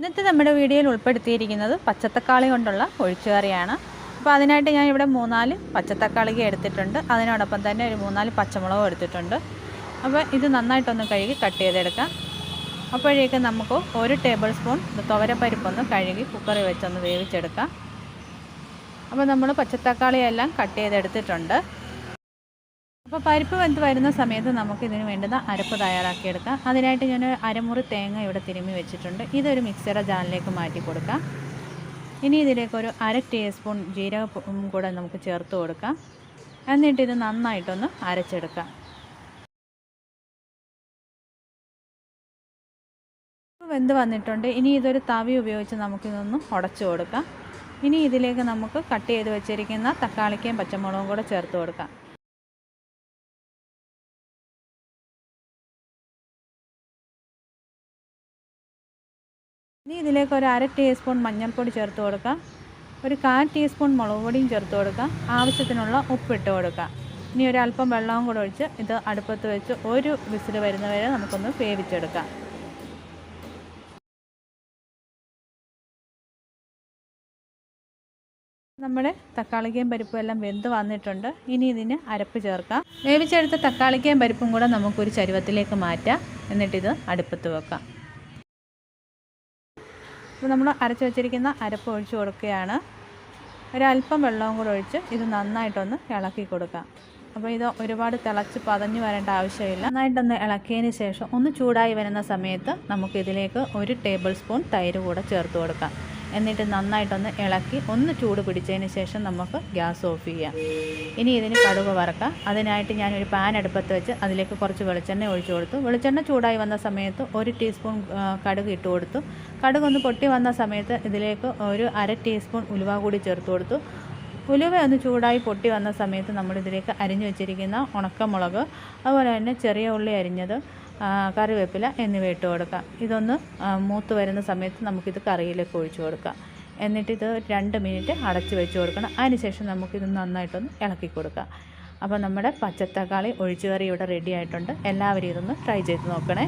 ഇന്നത്തെ നമ്മുടെ വീഡിയോയിൽ ഉൾപ്പെടുത്തിയിരിക്കുന്നത് പച്ചത്തക്കാളി കൊണ്ടുള്ള ഒഴിച്ചുകറിയാണ്. അപ്പോൾ അതിനായിട്ട് ഞാൻ ഇവിടെ മൂന്നാൽ പച്ചത്തക്കാളിക എടുത്തിട്ടുണ്ട്. അതിനോടൊപ്പം തന്നെ ഒരു മൂന്നാൽ പച്ചമുളകും എടുത്തിട്ടുണ്ട്. അപ്പോൾ ഇത് നന്നായിട്ടൊന്ന് കഴുകി കട്ട് ചെയ്തെടുക്കാം. അപ്പോഴേക്ക് നമുക്ക് ഒരു ടേബിൾ സ്പൂൺ തുവരപ്പരിപ്പൊന്ന് കഴുകി കുക്കറിൽ വെച്ചൊന്ന് വേവിച്ചെടുക്കാം. അപ്പോൾ നമ്മൾ പച്ചത്തക്കാളിയെല്ലാം കട്ട് ചെയ്തെടുത്തിട്ടുണ്ട്. അപ്പോൾ പരിപ്പ് വെന്ത് വരുന്ന സമയത്ത് നമുക്ക് ഇതിന് വേണ്ടുന്ന അരപ്പ് തയ്യാറാക്കിയെടുക്കാം. അതിനായിട്ട് ഞാൻ അരമുറി തേങ്ങ ഇവിടെ തിരുമ്മി വെച്ചിട്ടുണ്ട്. ഇതൊരു മിക്സിയുടെ ജാലിലേക്ക് മാറ്റി കൊടുക്കാം. ഇനി ഇതിലേക്ക് ഒരു അര ടീസ്പൂൺ ജീരകം കൂടെ നമുക്ക് ചേർത്ത് കൊടുക്കാം. എന്നിട്ട് ഇത് നന്നായിട്ടൊന്ന് അരച്ചെടുക്കാം. വെന്ത് വന്നിട്ടുണ്ട്. ഇനി ഇതൊരു തവി ഉപയോഗിച്ച് നമുക്കിതൊന്ന് ഉടച്ചു കൊടുക്കാം. ഇനി ഇതിലേക്ക് നമുക്ക് കട്ട് ചെയ്ത് വെച്ചിരിക്കുന്ന തക്കാളിക്കയും പച്ചമുളകും കൂടെ ചേർത്ത് കൊടുക്കാം. ഇനി ഇതിലേക്ക് ഒരു അര ടീസ്പൂൺ മഞ്ഞൾപ്പൊടി ചേർത്ത് കൊടുക്കാം. ഒരു കാൽ ടീസ്പൂൺ മുളക് പൊടിയും ചേർത്ത് കൊടുക്കാം. ആവശ്യത്തിനുള്ള ഉപ്പിട്ട് കൊടുക്കാം. ഇനി ഒരു അല്പം വെള്ളവും കൂടെ ഒഴിച്ച് ഇത് അടുപ്പത്ത് വെച്ച് ഒരു വിസിൽ വരുന്നവരെ നമുക്കൊന്ന് വേവിച്ചെടുക്കാം. നമ്മുടെ തക്കാളിക്കയും പരിപ്പും എല്ലാം വെന്ത് വന്നിട്ടുണ്ട്. ഇനി ഇതിന് അരപ്പ് ചേർക്കാം. വേവിച്ചെടുത്ത തക്കാളിക്കയും പരിപ്പും കൂടെ നമുക്കൊരു ചരുവത്തിലേക്ക് മാറ്റാം. എന്നിട്ടിത് അടുപ്പത്ത് വെക്കാം. അപ്പോൾ നമ്മൾ അരച്ച് വെച്ചിരിക്കുന്ന അരപ്പ് ഒഴിച്ച് കൊടുക്കുകയാണ്. ഒരല്പം വെള്ളവും കൂടെ ഒഴിച്ച് ഇത് നന്നായിട്ടൊന്ന് ഇളക്കി കൊടുക്കാം. അപ്പോൾ ഇത് ഒരുപാട് തിളച്ച് പതഞ്ഞു വരേണ്ട ആവശ്യമില്ല. നന്നായിട്ടൊന്ന് ഇളക്കിയതിന് ശേഷം ഒന്ന് ചൂടായി വരുന്ന സമയത്ത് നമുക്കിതിലേക്ക് ഒരു ടേബിൾ സ്പൂൺ തൈര് കൂടെ ചേർത്ത് കൊടുക്കാം. എന്നിട്ട് നന്നായിട്ടൊന്ന് ഇളക്കി ഒന്ന് ചൂട് പിടിച്ചതിന് ശേഷം നമുക്ക് ഗ്യാസ് ഓഫ് ചെയ്യാം. ഇനി ഇതിന് കടുക് വറക്കാം. അതിനായിട്ട് ഞാനൊരു പാൻ അടുപ്പത്ത് വെച്ച് അതിലേക്ക് കുറച്ച് വെളിച്ചെണ്ണ ഒഴിച്ചു കൊടുത്തു. വെളിച്ചെണ്ണ ചൂടായി വന്ന സമയത്ത് ഒരു ടീസ്പൂൺ കടുക് ഇട്ട് കൊടുത്തു. കടുക് ഒന്ന് പൊട്ടി വന്ന സമയത്ത് ഇതിലേക്ക് ഒരു അര ടീസ്പൂൺ ഉലുവ കൂടി ചേർത്ത് കൊടുത്തു. ഉലുവ ഒന്ന് ചൂടായി പൊട്ടി വന്ന സമയത്ത് നമ്മളിതിലേക്ക് അരിഞ്ഞു വെച്ചിരിക്കുന്ന ഉണക്കമുളക് അതുപോലെ തന്നെ ചെറിയ ഉള്ളി അരിഞ്ഞത് കറിവേപ്പില എന്നിവ ഇട്ട് കൊടുക്കാം ഇതൊന്ന് മൂത്ത് വരുന്ന സമയത്ത് നമുക്കിത് കറിയിലേക്ക് ഒഴിച്ചു കൊടുക്കാം എന്നിട്ട് ഇത് രണ്ട് മിനിറ്റ് അടച്ച് വെച്ച് കൊടുക്കണം. അതിനുശേഷം നമുക്കിത് നന്നായിട്ടൊന്ന് ഇളക്കി കൊടുക്കാം അപ്പോൾ നമ്മുടെ പച്ചത്തക്കാളി ഒഴിച്ചുകറി ഇവിടെ റെഡി ആയിട്ടുണ്ട്. എല്ലാവരും ഇതൊന്ന് ട്രൈ ചെയ്ത് നോക്കണേ.